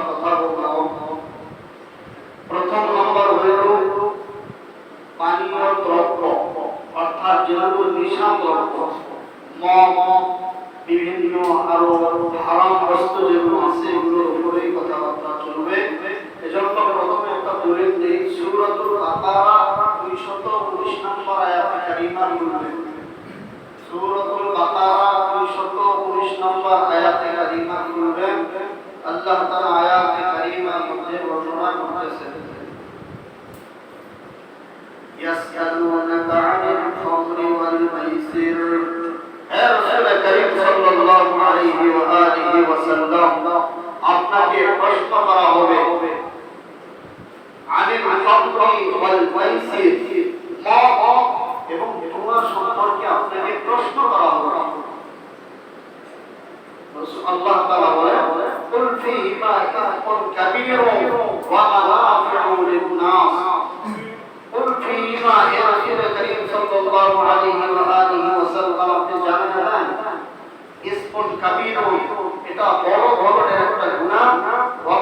কথা বললাম নম্বর হইল পানীয় দ্রব্য অর্থাৎ সূরাতুল বাকারা 219 নম্বর আয়াতে কারিমা বলবে সূরাতুল বাকারা 219 নম্বর আয়াতে কারিমা বলবে আল্লাহ তাআলা আয়াত কারীমার মধ্যে বর্ণনা করতেছেন ইয়াসআলুনাকা আনিল খামরি ওয়াল মাইসির। হে রাসূল কারীম সাল্লাল্লাহু আলাইহি ওয়া আলিহি ওয়া সাল্লাম, আপনাকে প্রশ্ন করা হবে, আনিল খামরি ওয়াল মাইসির, মদ এবং ধুমা সম্পর্কে আপনাকে প্রশ্ন করা হবে। আল্লাহ তাআলা বলে কুল ফীহিমা ইসমুন কাবীরুন ওয়া মানাফিউ লিন-নাস। কুল ফীহিমা ইয়া রাসূল করিম সাল্লাল্লাহু আলাইহি ওয়া আলিহি ওয়াসাল্লাম, আপনি জানেন না? ইসমুন কাবীরুন, এটা বড় ধরনের একটা ওয়া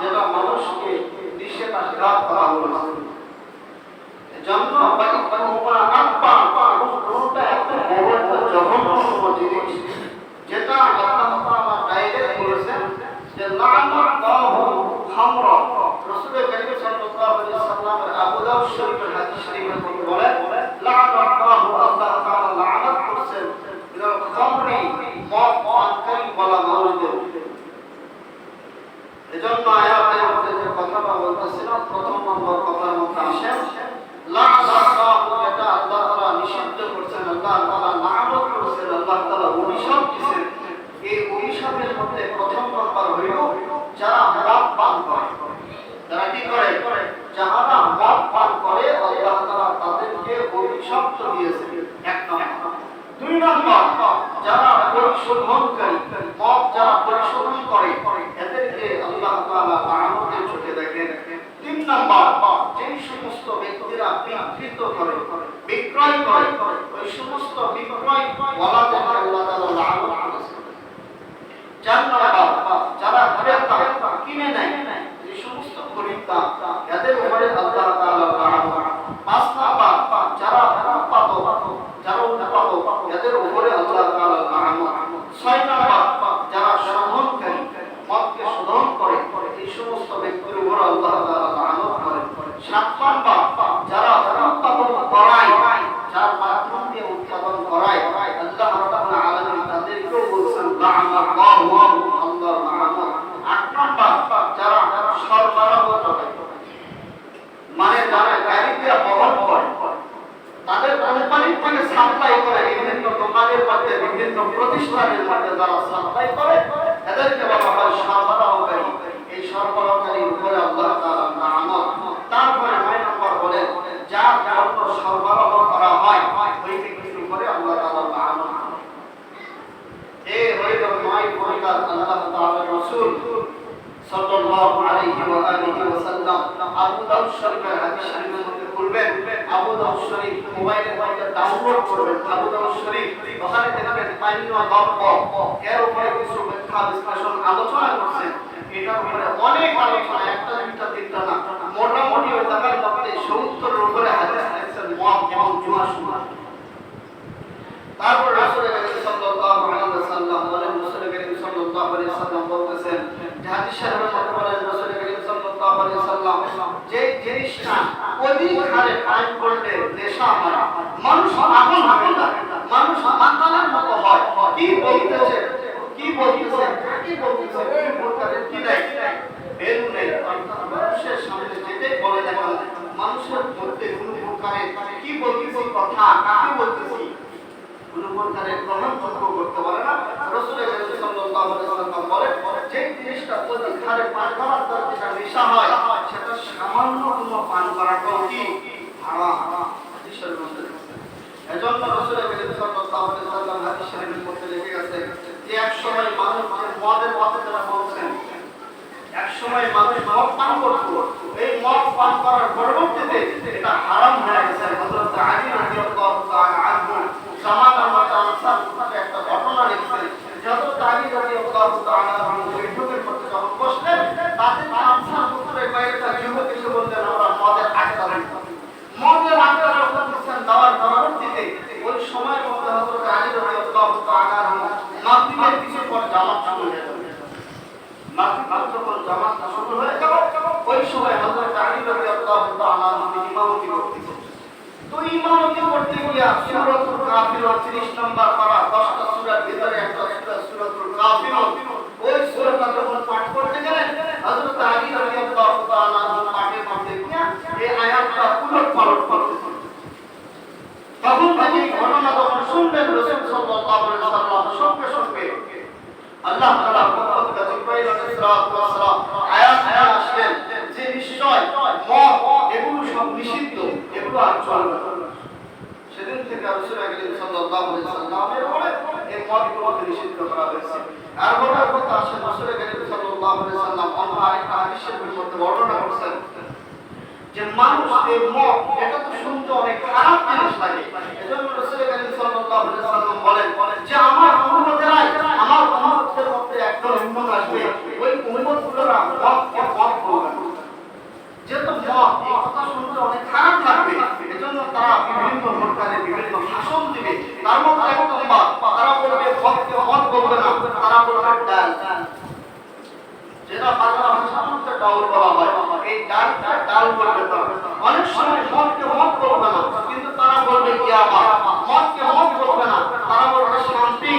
যেটা মানুষকে নিষেধাজ্ঞা করা জন্ম বড় একটা জঘন্যতম জিনিস যেটা আল্লাহ তাআলা ডাইরেক্ট বলেছেন যে লা'নাল্লাহু খামরা রাসূল করিম সাল্লাল্লাহু আলাইহি সাল্লামের আবু দাউদ শরীফের হাদিস শরীফের মধ্যে বলে লা'নাত এজন্য আয়াতের মধ্যে যে কথাটা বলতেছিলাম প্রথম নম্বর দুই নম্বর, যারা পরিশোধনকারী মদ যারা পরিশোধন করে, এদেরকে আল্লাহ তাআলা লাআনতের চোখে দেখেন। তিন নম্বর, যেই সমস্ত ব্যক্তিরা বিকৃত করে, বিক্রয় করে, ওই সমস্ত বিক্রয় ওয়ালাদেরকে আল্লাহ তাআলা লাআনত চার নম্বর, যারা ক্রেতা কিনে নেয় এই সমস্ত খরিদ্দার এদের উপরে আল্লাহ তাআলা লাআনত পাঁচ নম্বর যারা উৎপাদক যারা উৎপাদক উপরে আল্লাহ যারা শোধনকারী মতকে শোধন করে, এই সমস্ত ব্যক্তির উপর আল্লাহ তাআলা লাআনত করেন। সাত নম্বর, যারা উৎপাদন করায়, যার মাধ্যম দিয়ে উৎপাদন করায়, আল্লাহ তাদেরকেও বলছেন আট নম্বর যারা সরবরাহ করে মানে যারা গাড়িতে বহন করে তাদের কোম্পানি থেকে সাপ্লাই করে বিভিন্ন দোকানের মধ্যে, বিভিন্ন প্রতিষ্ঠানের মধ্যে যারা সাপ্লাই করে, এদেরকে বলা হয় সরবরাহকারী এই সরবরাহকারীর উপরে আল্লাহ তাআলা লাআনত তারপরে নয় নম্বর বলে যার পণ্য সরবরাহ করা হয় ওই ব্যক্তির উপরে আল্লাহ তাআলা লাআনত এ হইল নয় প্রকার আল্লাহ তাআলার রাসূল সাল্লাল্লাহু আলাইহি ওয়া আলিহি ওয়া সাল্লাম আবু দাউদ শরীফের হাদিস শরীফের খুলবেন আবু দাউদ শরীফ মোবাইলের মধ্যে ডাউনলোড করবেন। আবু দাউদ শরীফ ওখানে দেখবেন পানীয় গল্প এর উপরে কিছু ব্যাখ্যা, বিশ্লেষণ, আলোচনা করছেন। এটার উপরে অনেক আলোচনা, একটা, দুইটা, তিনটা না। মোটামুটি ওই দেখার মধ্যে সত্তরের উপরে হাদিস দেখছেন মদ এবং জুয়া শুনা তারপর রাসূল করিম সাল্লাল্লাহু আলাইহি ওয়াসাল্লাম, বলেন, রাসূল করিম সাল্লাল্লাহু আলাইহি ওয়াসাল্লাম বলতেছেন হাদিস শরীফের মধ্যে বলেন রাসূল করিম সাল্লাল্লাহু আলাইহি ওয়াসাল্লাম, যে জিনিসটা অধিক হারে কি বলতেছে? কথা কাকে বলতেছি, কোনো প্রকারে করতে পারে না। বলে যে জিনিসটা নেশা হয় সামান্য কোনো পান করাটাও কি? এক সময় মানুষ মদ পান করত। এই মদ পান করার হারাম হয়ে গেছে। একটা ঘটনা লিখছেন। যত আলী রাদিয়াল্লাহু আনহু বৈঠকে জামাতটা শুরু হয়ে গেল ওই সময় হযরত আলী রাদিয়াল্লাহু তাআলা আনহু ইমামতি করতেছেন তো ইমামতি করতে গিয়া সূরাতুল 30 নম্বর পারা 10টা সূরার ভিতরে একটা সূরা সূরাতুল কাফিরুন ওই সূরাটা যখন পাঠ করতে গেলেন, হযরত আলী রাদিয়াল্লাহু তাআলা পাঠে পাঠে গিয়া এই আয়াতটা উলট পালট করতেছেন তখন এই ঘটনা যখন শুনলেন, রাসূল সাল্লাল্লাহু আলাইহি ওয়াসাল্লাম সঙ্গে সঙ্গে আল্লাহ তাআলা থেকে জিবরাইল আলাইহিস সালাম আয়াত আসলেন যে নিশ্চয় মদ এগুলো সব নিষিদ্ধ, এগুলো আর চলবে না। সেদিন থেকে রাসূল আকরাম সাল্লাল্লাহু আলাইহি সাল্লামের বলে এই মদগুলোকে নিষিদ্ধ করা হয়েছে। আর বলার কথা আছে রাসূল আকরাম সাল্লাল্লাহু আলাইহি সাল্লাম অন্য আরেকটা হাদিসের মধ্যে বর্ণনা করছেন যে মানুষ এই মদ এটা তো শুনতে অনেক খারাপ জিনিস লাগে। এজন্য রাসূল করিম সাল্লাল্লাহু আলাইহি সাল্লাম বলেন যে আমার উম্মতেরাই, আমার উম্মতের মধ্যে একজন উম্মত আসবে। ওই উম্মতগুলোরা মদকে মদ বলবে। যেহেতু শুনতে অনেক খারাপ লাগবে। এজন্য তারা বিভিন্ন প্রকারে বিভিন্ন ভাষণ দিবে। তার মধ্যে তারা বলবে মদ বলবে না, তারা বলবে ডাল সময় বলবে না, কিন্তু তারা বলবে কি মদ বলবে না, তারা বলবে, শান্তি।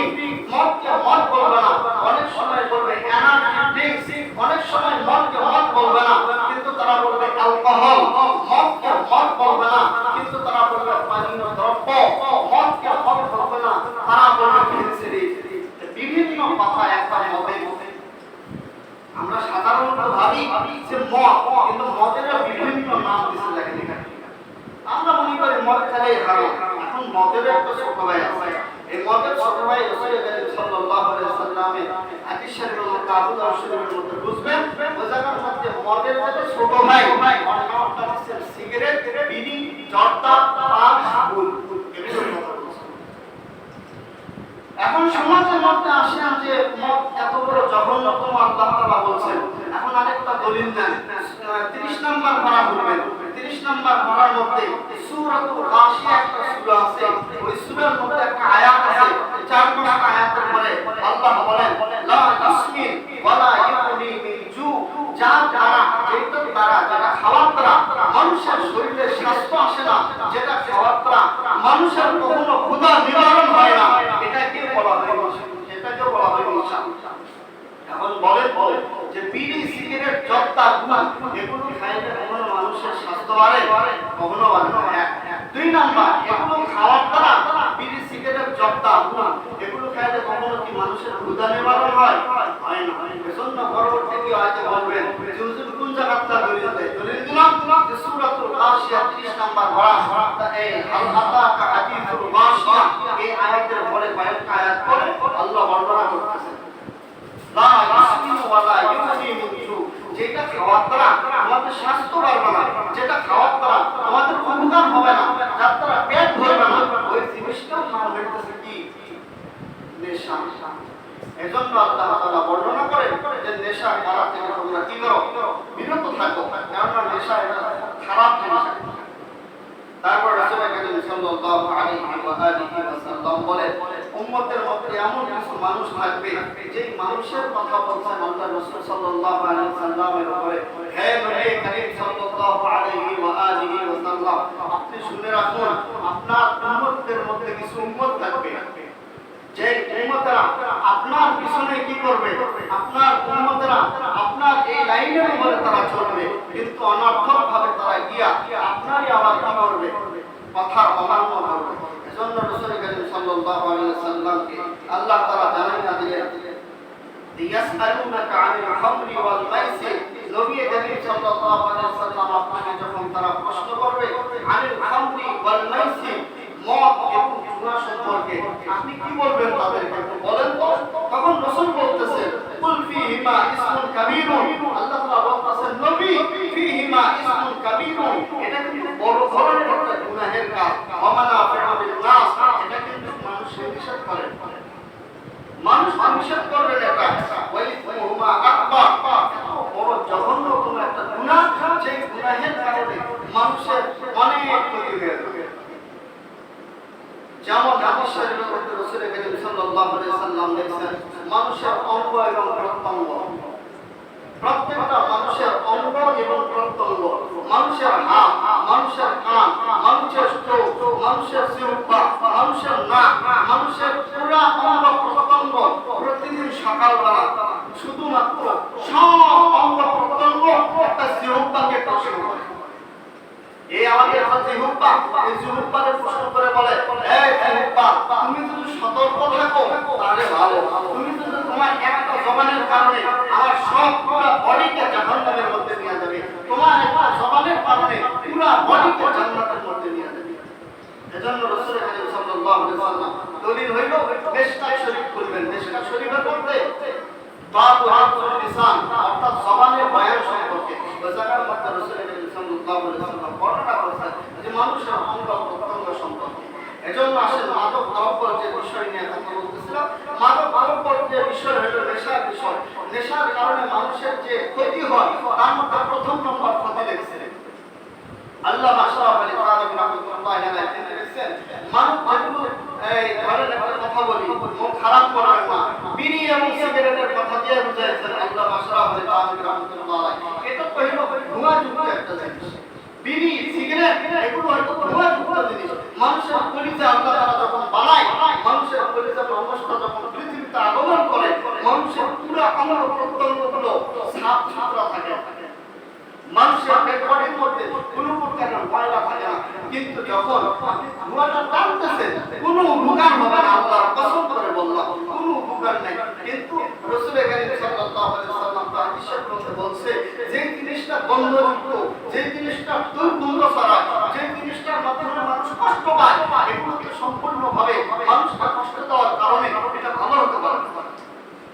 মদ বলবে না, অনেক সময় বলবে, এনার্জি অনেক সময় পানীয় দ্রব্য মদকে মদ বলবে না তারা বলবে ফেন্সিডি বিভিন্ন কথা একটা মদের আমরা সাধারণত ভাবি যে মদ কিন্তু মদেরও বিভিন্ন নাম দিচ্ছে দেখেন আমরা মনে করি মদ খেলে হারাম এখন মদের একটা ছোট ভাই আছে এই মদের ছোট ভাই রাসূল সাল্লাল্লাহু আলাইহি সাল্লামে হাদিস শরীফের মধ্যে আবু দাউদ মধ্যে বুঝবেন ওই মধ্যে মদের যে ছোট ভাই ওর নামটা হচ্ছে সিগারেট বিড়ি জর্দা পান গুল এগুলোর কথা বলছে এখন সমাজের মধ্যে আসে যে মদ এত বড় জঘন্যতম আল্লাহ তাআলা বলছেন এখন আরেকটা দলিল দেন আহ, 30 নাম্বার পারা বলবেন 30 নাম্বার মধ্যে সূরাতুল গাশিয়া একটা সূরা আছে ওই সূরার মধ্যে একটা আয়াত আছে চার পাঁচটা আয়াতের পরে আল্লাহ বলেন, লা ইসমিন ওয়ালা ইউনি জু যার দ্বারা যেটার দ্বারা যেটা খাওয়ার দ্বারা মানুষের শরীরে স্বাস্থ্য আসে না, যেটা খাওয়ার দ্বারা মানুষের কখনো ক্ষুধা নিবারণ না এটাকে বলা হয়। এটাকে বলা। এখন বলে যে, বিড়ি, সিগারেট জর্দা গুড় এগুলো খাইলে কখনো মানুষের স্বাস্থ্য কখনো না। দুই নাম্বার, এগুলো খাওয়ার দ্বারা বিড়ি, সিগারেট জর্দা এগুলো খাইলে কখনো কি মানুষের ক্ষুধা নিবারণ না। এজন্য পরবর্তী কি আয়তে বলবেন? যে হুজুর কোন জায়গাটা দলিল দেয় দলিল দিলাম যে সূরাতুল গাশিয়া 30 নাম্বার পড়া এই হাল আতাকা হাদিসুল গাশিয়া, এই আয়াতের পরে কয়েকটা আয়াত পরে আল্লাহ বর্ণনা করতেছেন। যেটা খাওয়ার দ্বারা আমাদের স্বাস্থ্য বাড়বে না, যেটা খাওয়ার দ্বারা আমাদের উপকার হবে না, যার দ্বারা পেট ভরবে না, ওই জিনিসটার নাম হইতেছে কি? নেশা। এজন্য আল্লাহ তাআলা বর্ণনা করেন যে নেশা করা থেকে তোমরা কি করো বিরত থাকো, কেননা নেশা এটা খারাপ জিনিস। তারপর রাসূল করিম সাল্লাল্লাহু আলাইহি ওয়া আলিহি ওয়াসাল্লাম বলেন উম্মতের মধ্যে এমন কিছু মানুষ থাকবে যে মানুষের কথা বলছেন আল্লাহ রাসূল সাল্লাল্লাহু আলাইহি ওয়াসাল্লামের উপরে হে নবী করিম সাল্লাল্লাহু আলাইহি ওয়া আলিহি ওয়াসাল্লাম, আপনি শুনে রাখুন, আপনার উম্মতের মধ্যে কিছু উম্মত থাকবে। যে উম্মতেরা আপনার পিছনে কি করবে, আপনার উম্মতেরা আপনার এই লাইনের উপরে তারা চলবে, কিন্তু অনর্থক ভাবে তারা গিয়া আপনারই আবার কি করবে কথা অমান্য করবে এজন্য রাসূল করিম সাল্লাল্লাহু আলাইহি বড় ধরনের একটা কাজ। নাস এটা কিন্তু মানুষের নিষেধ করে মানুষ নিষেধ করবে এটা ওই বড় জঘন্য কোন একটা কারণে মানুষের অনেক ক্ষতি হয়ে যেমন হাদিস শরীফের মধ্যে রাসূল সাল্লাম মানুষের অঙ্গ এবং প্রত্যঙ্গ প্রত্যেকটা মানুষের অঙ্গ এবং প্রত্যঙ্গ। মানুষের হাত মানুষের কান, মানুষের চোখ, মানুষের জিহ্বা মানুষের নাক, মানুষের পুরা অঙ্গ প্রত্যঙ্গ প্রতিদিন সকালবেলা শুধুমাত্র সব অঙ্গ প্রত্যঙ্গ একটা জিহ্বাকে প্রশ্ন করে। এই আমাদের একটা জিহ্বা এই জিহ্বাকে প্রশ্ন করে বলে, এই জিহ্বা তুমি যদি সতর্ক থাকো, তাহলে ভালো। তুমি যদি তোমার একটা জবানের কারণে আমার সব পুরো বডিকে জাহান্নামের মধ্যে নিয়ে যাবে। তোমার একটা জবানের কারণে পুরো বডিকে জান্নাতের মধ্যে নিয়ে যাবে। এজন্য রাসূল কারীম সাল্লাল্লাহু আলাইহি ওয়াসাল্লাম দলিল হইল, মেশকাত শরীফ করবেন মেশকাত শরীফের মধ্যে বাবু হাফসুল লিসান অর্থাৎ জবানের বয়ান সম্পর্কে। জায়গার মধ্যে রাসূল কারীম সাল্লাল্লাহু আলাইহি ওয়াসাল্লাম বর্ণনা করেছেন যে মানুষের অঙ্গ এজন্য আসেন মাদক দ্রব্য বিষয় নিয়ে কথা বলতেছিলাম, মাদক দ্রব্য বিষয় হলো নেশার বিষয়। নেশার কারণে মানুষের যে ক্ষতি হয়, তার মধ্যে প্রথম নম্বর ক্ষতি দেখছিলেন আল্লাহ মাশরাফ আলী কথা বলি খারাপ করবেন না। কথা দিয়ে বিড়ি সিগারেট এগুলো হয়তো ধোঁয়াযুক্ত জিনিস মানুষের কলিজা আল্লাহ তাআলা যখন বানায় মানুষের কলিজা মানুষটা যখন পৃথিবীতে আগমন করে, মানুষের পুরো অঙ্গ প্রত্যঙ্গগুলো সাফ সুতরা থাকে। মানুষের পেটবডির মধ্যে কোনো প্রকারের ময়লা থাকে না। কিন্তু যখন আপনি ধোঁয়াটা টানতেছেন কোনো উপকার হবে না আল্লাহ কসম করে বললাম, কোনো উপকার নেই। কিন্তু রসুল কারীম সাল্লাল্লাহু আলাইহি সাল্লাম তার হাদিসের মধ্যে বলছে, যে জিনিসটা গন্ধযুক্ত যে জিনিসটা দুর্গন্ধ ছড়ায় যে জিনিসটার মাধ্যমে মানুষ কষ্ট পায়, এগুলোকে সম্পূর্ণভাবে মানুষকে কষ্ট দেওয়ার কারণে এটা ভালো হতে পারে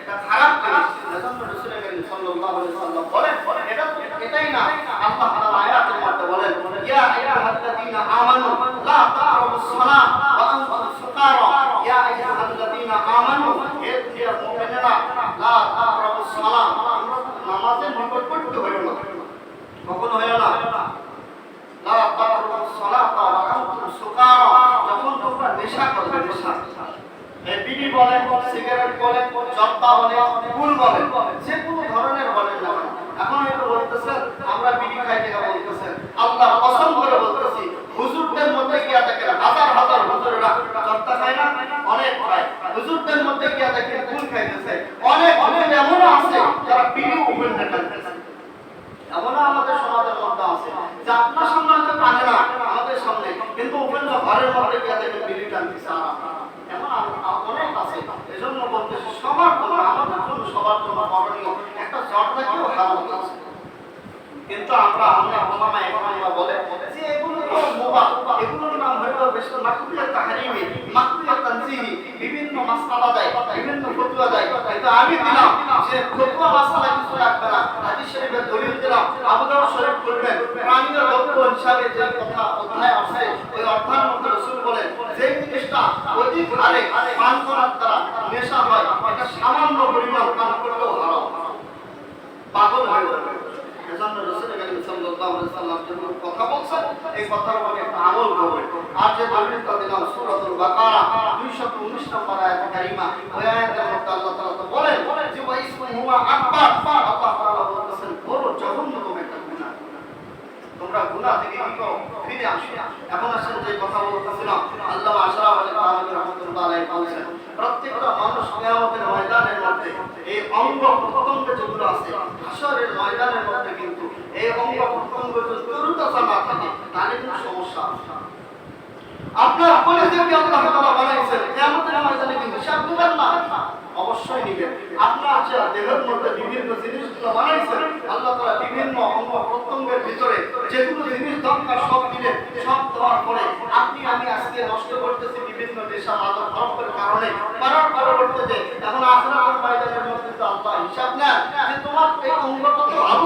এটা খারাপ জিনিস এজন্য রাসূল করিম সাল্লাল্লাহু এটাই না। আল্লাহ তাআলা আয়াতের মধ্যে বলেন, ইয়া আইয়ুহাল্লাযীনা আমানু সালাত ওয়া আনতুম সুকারা ইয়া আইয়ুহাল্লাযীনা আমানু হে দুনিয়ার মুমিনেরা লা তাকরাবুস সালাত নামাজের নিকট পড়তে হইল না কখনো হইল না লা তাকরাবুস সালাত ওয়া আনতুম সুকারা যখন তোমরা নেশা করবে নেশা এই বিড়ি বলেন সিগারেট বলেন জর্দা বলেন ফুল বলেন যে কোনো ধরনের বলেন না। এখন হয়তো বলতেছেন আমরা বিড়ি খাই থেকে বলতেছেন আল্লাহ কসম করে বলতেছি, হুজুরদের মধ্যে গিয়া দেখেন, হাজার হাজার হুজুররা জর্দা খায় না, অনেক খায়। হুজুরদের মধ্যে গিয়া দেখেন ফুল খাইতেছে। অনেক অনেক এমন আছে যারা বিড়ি উপরে খাইতেছে এমনও আমাদের সমাজের মধ্যে আছে যে আপনার সামনে হয়তো টানে না আমাদের সামনে কিন্তু উপেন্দ্র ঘরের মধ্যে গিয়ে দেখেন বিড়ি টানতেছে আর আপনারা। এমন আ- আ- অনেক আছে এজন্য বলতেছি সবার জন্য আমাদের জন্য সবার জন্য করণীয় একটা জটটাকেও হারানো আছে কিন্তু আমরা আমরা ওলামা ইমামরা বলে যে এগুলো তো মুবাহ এগুলোর নাম মাকরুহিয়াত তাহরিমি, মাকরুহিয়াত তানজিহি বিভিন্ন মাসআলা দেয়, বিভিন্ন ফতোয়া দেয়। কিন্তু আমি দিলাম যে ফতোয়া মাসআলা কিছু রাখবে না। হাদিস শরীফের দলিল দিলাম আবু দাউদ শরীফ করবেন প্রাণীর লক্ষ্য হিসাবে যে কথা অধ্যায় আছে, ওই অধ্যায়ের মধ্যে রাসূল বলেন যে জিনিসটা অধিক হারে পান করার দ্বারা নেশা হয়, এটা সামান্য পরিমাণ পান করলেও হারাম। পাগল হয়ে যাবে। এজন্য রাসূল করিম সাল্লাল্লাহু আলাইহি সাল্লাম যখন কথা বলছেন এই কথার উপরে আমল করবে। আর যে দলিলটা দিলাম সূরাতুল বাকারা 219 নম্বর আয়াত কারিমা। ওই আয়াতের মধ্যে আল্লাহ তাআলা তো বলেন যে, ওয়া ইসমুহু আকবার। আল্লাহ তাআলা বলতেছেন বড় জঘন্যতম একটা গুনাহ। তোমরা গুনাহ থেকে ফিরে আসো। এখন আসেন যে কথা বলতেছিলাম আল্লাহ আশরাফ আলী তাআলা রাহমাতুল্লাহ আলাইহি বলেছেন, প্রত্যেকটা মানুষ কিয়ামতের ময়দানের মধ্যে এই অঙ্গ প্রত্যঙ্গ যেগুলো আছে, হাসরের ময়দানের মধ্যে কিন্তু এই অঙ্গ প্রত্যঙ্গ না থাকে, তাহলে কিন্তু সমস্যা আপনার কলেজকে আল্লাহ তাআলা বানাইছেন, কিয়ামতের ময়দানে কি হিসাব দিবেন না? অবশ্যই নিবেন আপনার যে দেহের মধ্যে বিভিন্ন জিনিসগুলো বানাইছেন, আল্লাহ তাআলা বিভিন্ন অঙ্গ প্রত্যঙ্গের ভিতরে যেগুলো জিনিস দরকার সব দিলেন সব দেওয়ার পরে আপনি, আমি আজকে নষ্ট করতেছি বিভিন্ন নেশা, মাদক, দ্রব্যের কারণে। কারণ পরবর্তীতে এখন আখরাতের ময়দানের মধ্যে তো আল্লাহ হিসাব নেন, যে তোমার এই অঙ্গটা তো ভালো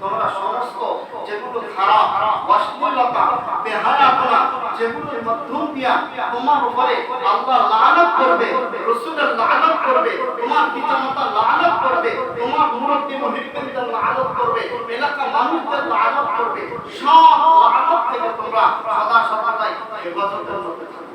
তোমরা সমস্ত যেগুলো খারাপ, অশ্লীলতা, বেহায়াপনা, যেগুলোর মাধ্যম দিয়া তোমার উপরে আল্লাহ লানত করবে, রসুলের লানত করবে, তোমার পিতামাতা লানত করবে, তোমার মুরব্বী মহিবদের লানত করবে, এলাকা মানুষদের লানত করবে, সব লানত থেকে তোমরা সদা সদাই হেফাজতের মধ্যে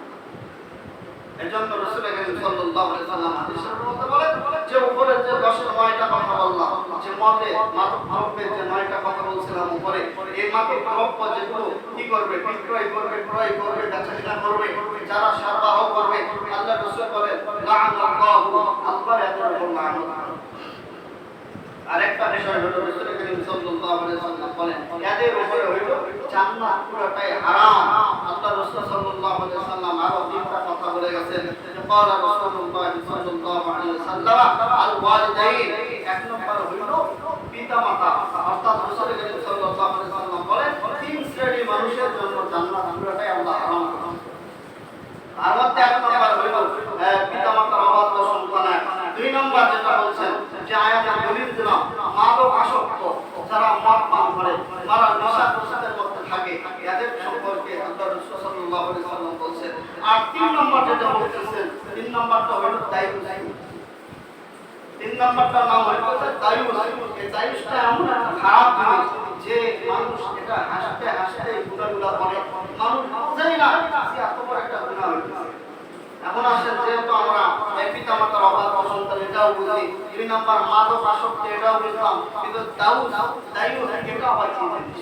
এজন্য রাসূল করিম সাল্লাল্লাহু আলাইহি সাল্লাম হাদিসের মধ্যে বলেন যে উপরে যে 10 নয়টা কথা বললাম, যে মতে মাদক দ্রব্যের যে নয়টা কথা বলছিলাম উপরে, এই মাদক দ্রব্য যেগুলো কি করবে, বিক্রয় করবে, ক্রয় করবে বেচা করবে, যারা সরবরাহ করবে, আল্লাহ রাসূল বলেন লাআনাল্লাহু আল্লাহ এদের উপর আরেকটা বিষয় হলো রাসূল করিম সাল্লাল্লাহু আলাইহি সাল্লাম বলেন, এদের উপরে হইল জান্নাত পুরোটাই হারাম। আল্লাহ রাসূল আরও তিনটা বলে গেছেন যে ক্বালা রাসূলুল্লাহ সাল্লাল্লাহু আলাইহি ওয়াসাল্লাম আল ওয়ালিদাইন এক নম্বর হইল পিতামাতা, অর্থাৎ রাসূলের নম্বর যেটা বলতেছেন, তিন নম্বরটা হলো দায়ুস তিন নম্বরটার নাম হচ্ছে দায়ুস এই দায়ুসটা এমন একটা খারাপ জিনিস যে মানুষ এটা হাসতে হাসতে গুণাগুলো করে। মানুষ বোঝেই না যে এত বড় একটা গুণা হয়েছে। এখন আসেন যেহেতু আমরা এই পিতা মাতার অবাধ সন্তান এটাও বুঝি। দুই নম্বর মাদক আসক্তি এটাও বুঝলাম কিন্তু দাউদ দায়ুস এটা আবার কি জিনিস?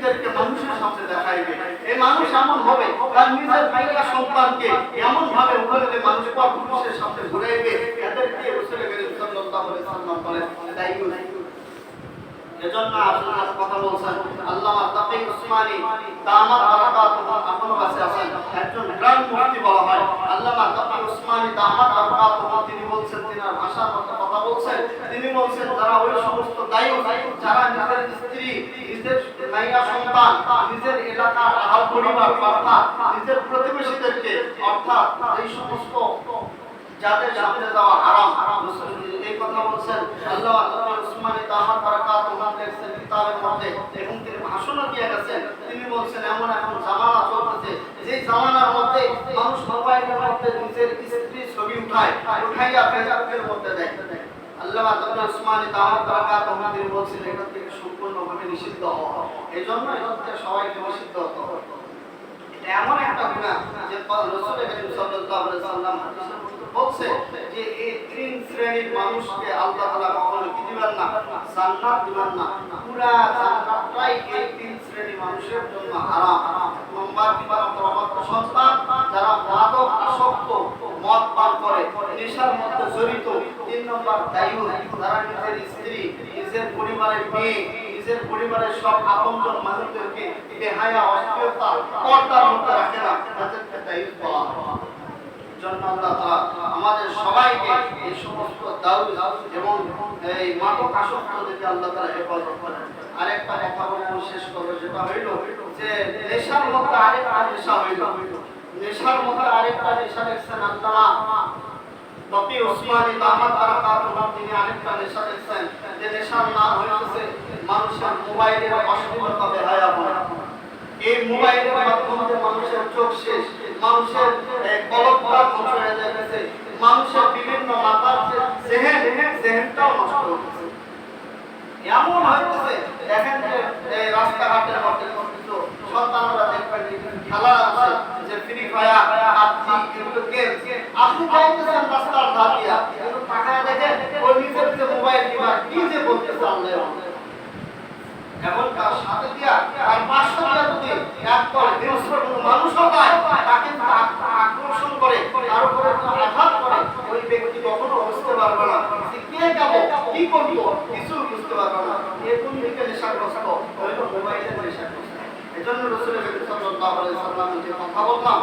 স্ত্রীদেরকে মানুষের সামনে দেখাইবে। এই মানুষ এমন হবে, তার নিজের ভাইয়া সন্তানকে এমন ভাবে উঠাইবে মানুষ পর পুরুষের সামনে ঘুরাইবে, এদেরকে রসুল করিম সাল্লাল্লাহু আলাইহি সাল্লাম বলেন বারাকাতুহু তিনি ভাষার কথা বলছেন। তিনি বলছেন, যারা ওই সমস্ত দায়ী, যারা নিজের স্ত্রী নিজের মাইয়া সন্তান, নিজের এলাকার আহাল পরিবার অর্থাৎ নিজের প্রতিবেশীদেরকে, অর্থাৎ এই সমস্ত যাদের সামনে যাওয়া হারাম রাসূল এই কথা বলছেন আল্লাহ আল্লাহ উসমানী তাহার বারাকাত ওনার লেখছেন কিতাবের মধ্যে এবং তিনি ভাষণও দিয়ে গেছেন। তিনি বলছেন, এমন এখন জামানা চলতেছে যে জামানার মধ্যে মানুষ মোবাইলের মধ্যে নিজের স্ত্রীর ছবি উঠায়, উঠাইয়া ফেসবুকের মধ্যে দেয়। আল্লাহ আল্লাহ উসমানী তাহার বারাকাত তিনি বলছেন, এটা থেকে নিষিদ্ধ হওয়া। এই জন্য এটা সবাইকে নিষিদ্ধ হতে এমন একটা গুনাহ যে বলছে যে এই তিন শ্রেণির মানুষকে আল্লাহ কখনো কি দিবেন না? দিবেন না। পুরা এই তিন শ্রেণির মানুষের জন্য বিবার প্রমাত্র সন্তান যারা মাদক আসক্ত, মদ পান করে, নেশার মধ্যে জড়িত, তিন নম্বর নিজের স্ত্রী, নিজের পরিবারের মেয়ে নিজের পরিবারের সব আপনজন মানুষদেরকে বেহায়া অশ্লীলতা পর্দার মধ্যে রাখে না তাদেরকে দায়ী বলা আরেকটা দেখছেন তিনি আরেকটা নেশা দেখছেন। যে নেশার নাম হইতেছে মানুষের মোবাইলের অশ্লীলতা বেহায়া বলা এই মোবাইলের মাধ্যমে মানুষের চোখ শেষ, মানুষের কলকটা ধ্বংস হয়ে যাচ্ছে মানুষের বিভিন্ন মাথার যে জেহেন জেহেনটাও নষ্ট হচ্ছে এমন হয়েছে দেখেন যে রাস্তাঘাটের মধ্যে সন্তানরা দেখবেন খেলা আছে, যে ফ্রি ফায়ার পাবজি এগুলো আপনি চাইতেছেন রাস্তার কিন্তু নিজের যে মোবাইল কিংবা কি যে বলতেছে আল্লাহ যে কথা বললাম,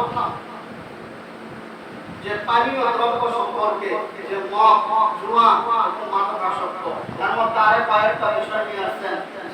যে পানীয় দ্রব্য সম্পর্কে যে মদ, জুয়া মাদকাসক্ত। তার মধ্যে আরে কয়েকটা বিষয় নিয়ে আসছেন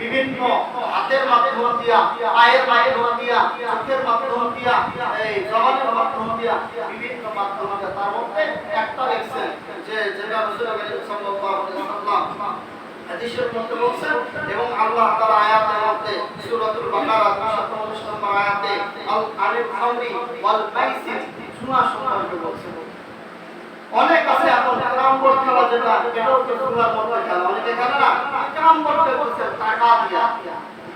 বিভিন্ন হাতের মাধ্যম দিয়া পায়ের মাধ্যম দিয়া চোখের মাধ্যম দিয়া এই জবানের মাধ্যম দিয়া বিভিন্ন মাধ্যম দিয়া তার মধ্যে একটা লিখছেন যে যেটা রসুল সাল্লাল্লাহু হাদিসের মধ্যে বলছেন এবং আল্লাহ আয়াতের মধ্যে বাকারা 219 নম্বর আয়াতে আল ওয়াল শোনা সম্পর্কে বলছেন অনেক আছে এখন ক্রাম বোর্ড খেলা যেটা এটাও তো সুরার মধ্যে খেলা অনেকে খেলে না ক্রাম বোর্ড খেলতেছেন টাকা দিয়া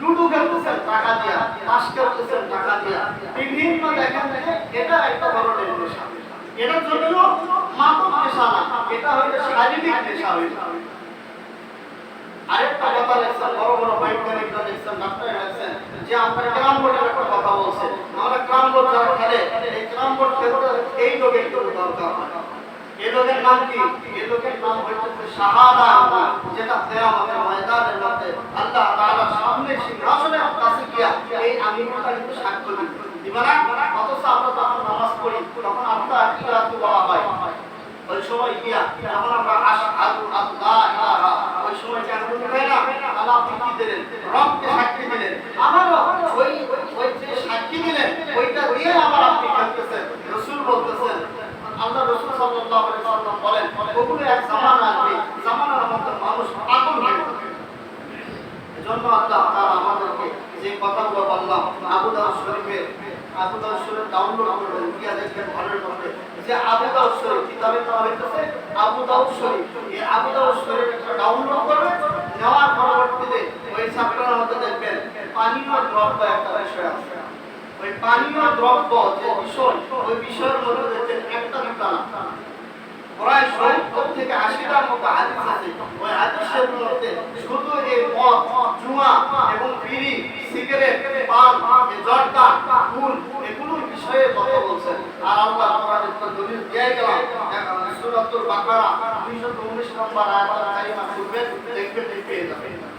লুডু খেলতেছেন টাকা দিয়া তাস খেলতেছেন টাকা দিয়া বিভিন্ন দেখেন এটা একটা জন্য বড় বড় খেলে দরকার হয়। এই লোকের নাম কি? লোকের নাম হচ্ছে শাহাদা। যেটা কিয়ামতের ময়দানের মধ্যে আল্লাহ তাআলার সামনে সিংহাসনের কাছে গিয়া এই আমিনটা কিন্তু সাক্ষ্য দিবে। দিবে অথচ আমরা যখন নামাজ পড়ি, তখন আল্লাহ কিরাতু বলা হয় ওই সময় গিয়া যখন আমরা আশহাদু আল্লাহ ইলাহা, ওই সময় কেন বলতে না, আল্লাহ কি দিলেন, রবকে সাক্ষী দিলেন, আমারও ওই ওই যে সাক্ষী দিলেন, ওইটা দিয়ে আমার আপনি খেলতেছেন রসুল আল্লাহ ডাউনলোড করবেন গিয়া পরবর্তীতে ওই চ্যাপ্টারের দেখবেন পানীয় দ্রব্য একটা বিষয় আছে। ওই পানীয় দ্রব্য যে বিষয়, ওই বিষয়ের মধ্যে দেখবেন একটা দুটা না প্রায় সত্তর এগুলোর বিষয়ে বলছেন, আর আল্লাহ কোরআনের তো দলিল দিয়ে গেলাম সূরাতুল বাকারা 219 নম্বর আয়াতের কারিমা দেখবেন পেয়ে যাবেন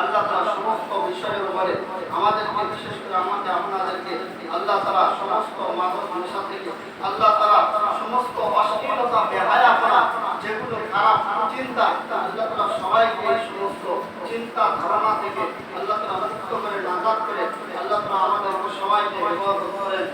আল্লাহ তালা সমস্ত বিষয়ের উপরে আমাদের বিশেষ করে আমাদের আপনাদেরকে, আল্লাহ তালা সমস্ত মাদক মানুষের থেকে আল্লাহ তালা সমস্ত অসফলতা বেহায়া করা, যেগুলো খারাপ চিন্তা, আল্লাহ তালা সবাইকে সমস্ত চিন্তা ধারণা থেকে আল্লাহ তালা মুক্ত করে নাজাদ করে আল্লাহ তালা আমাদের সবাইকে বিবাহ করেন।